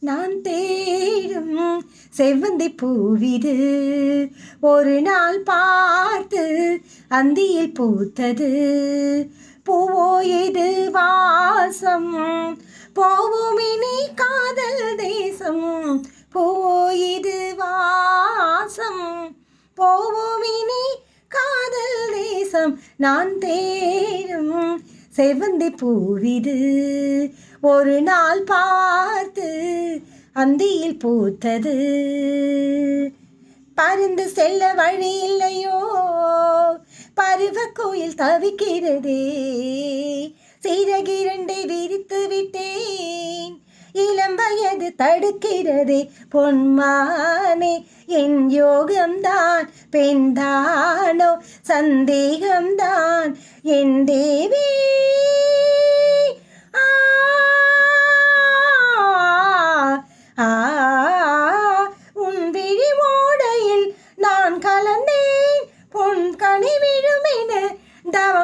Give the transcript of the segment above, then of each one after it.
நான் தேடும் செவ்வந்தி பூவிது. ஒரு நாள் பார்த்து அந்தியில் பூத்தது. பூவோ இது வாசம்? போவோம் இனி காதல் தேசம். பூவோ இது வாசம்? போவோம் இனி காதல் தேசம். நான் தேடும் செவந்தி பூவிது ஒரு நாள் பார்த்து அந்தியில் பூத்தது. பருந்து செல்ல வழி இல்லையோ? பருவ கோயில் தவிக்கிறதே. சிறகிரண்டை விரித்து விட்டேன். இளம் வயது தடுக்கிறதே. பொன்மானே என் யோகம்தான். பெண்தானோ சந்தேகம்தான். என் தேவி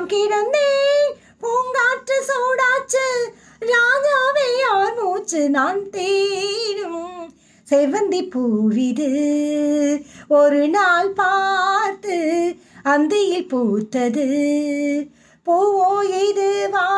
நான் கிடந்தேன். பூங்காற்று சூடாச்சு. ராஜாவே யார் மூச்சு நான் தேடும். செவ்வந்தி பூவிது ஒரு நாள் பார்த்து அந்தியில் பூத்தது. பூவோ இது வா